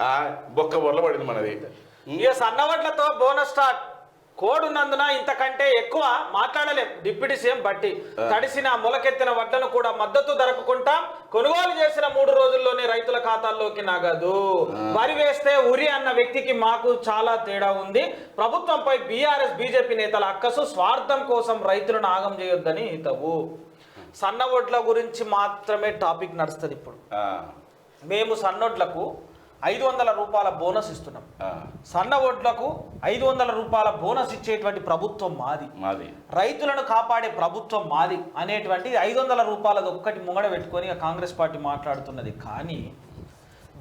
ఆ, బొక్క బొర్ల పడింది మనది. ఇక సన్నవడ్లతో బోనస్ స్టార్ట్ కోడ్ ఉన్నందున ఇంతకంటే ఎక్కువ మాట్లాడలేం. డిప్యూటీ సీఎం బట్టి తడిసిన మొలకెత్తిన వడ్లను కూడా మద్దతు ధరకు కొంటాం కొనుగోలు చేసిన మూడు రోజుల్లోనే రైతుల ఖాతాల్లోకి నగదు. వరి వేస్తే ఉరి అన్న వ్యక్తికి మాకు చాలా తేడా ఉంది. ప్రభుత్వంపై బీఆర్ఎస్ బీజేపీ నేతల అక్కసు స్వార్థం కోసం రైతులను ఆగం చేయొద్దని హితవు. సన్న గురించి మాత్రమే టాపిక్ నడుస్తుంది ఇప్పుడు. మేము సన్నొడ్లకు ఐదు వందల రూపాయల బోనస్ ఇస్తున్నాం. సన్న ఓట్లకు ఐదు వందల రూపాయల బోనస్ ఇచ్చేటువంటి ప్రభుత్వం మాది. మాది. రైతులను కాపాడే ప్రభుత్వం మాది అనేటువంటి ఐదు వందల రూపాయలది ఒక్కటి ముంగడ పెట్టుకొని కాంగ్రెస్ పార్టీ మాట్లాడుతున్నది. కానీ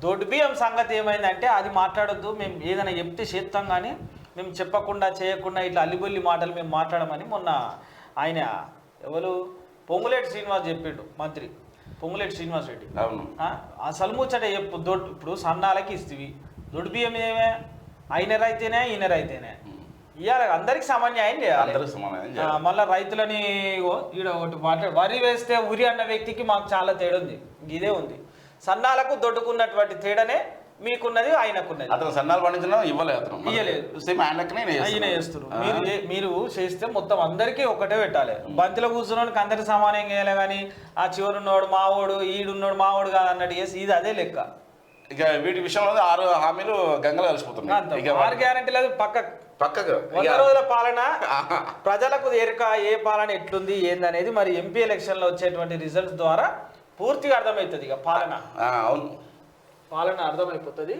దొడ్డు బియ్యం సంగతి ఏమైందంటే అది మాట్లాడొద్దు మేము ఏదైనా చెప్తే చేస్తాం కానీ మేము చెప్పకుండా చేయకుండా ఇట్లా అల్లిబొల్లి మాటలు మేము మాట్లాడమని మొన్న ఆయన ఎవరు? పొంగులేటి శ్రీనివాస్ చెప్పిండు మంత్రి. పొంగులేటి శ్రీనివాస్ రెడ్డి. అవును. ఆ, అసలు ముచ్చట చెప్పు దొడ్డు ఇప్పుడు సన్నాలకి ఇస్తుంది దొడ్డు బియ్యం ఏమే? అయినర్ అయితేనే ఈనర్ అయితేనే. ఇవాళ అందరికి సమన్యాయం చేయాలి. మళ్ళా రైతులని ఈడ ఒకటి మాట్లాడు వరి వేస్తే ఉరి అన్న వ్యక్తికి మాకు చాలా తేడా ఉంది ఇదే ఉంది. సన్నాలకు దొడ్డుకున్నటువంటి తేడానే మీకున్నది ఆయనకున్నది. అతను సన్నాలు పండించిన ఇవ్వలేదు అతను. సేమ్ ఆయన లెక్కనే ఈయన ఆయన చేస్తున్నాడు. చేస్తారు మీరు మీరు చేస్తే మొత్తం అందరికీ ఒకటే పెట్టాలి. బంతిలో కూర్చున్నోడికి అందరికి సమానం చేయాలి కానీ ఆ చివరున్నోడు మావోడు ఈడున్నోడు మావోడు కాదు అన్నట్టు చేసి ఇది అదే లెక్క. ఇక వీటి విషయంలో ఆరు హామీలు గంగలు కలిసిపోతున్నాయి. ఇక ఆరు గ్యారంటీ లేదు పక్క పక్కకు. వంద రోజుల పాలన. ప్రజలకు ఎరుక ఏ పాలన ఎట్లుంది ఏందనేది మరి ఎంపీ ఎలక్షన్లో వచ్చేటువంటి రిజల్ట్స్ ద్వారా పూర్తిగా అర్థమవుతుంది ఇక పాలన. అవును. పాలన అర్థమైపోతుంది.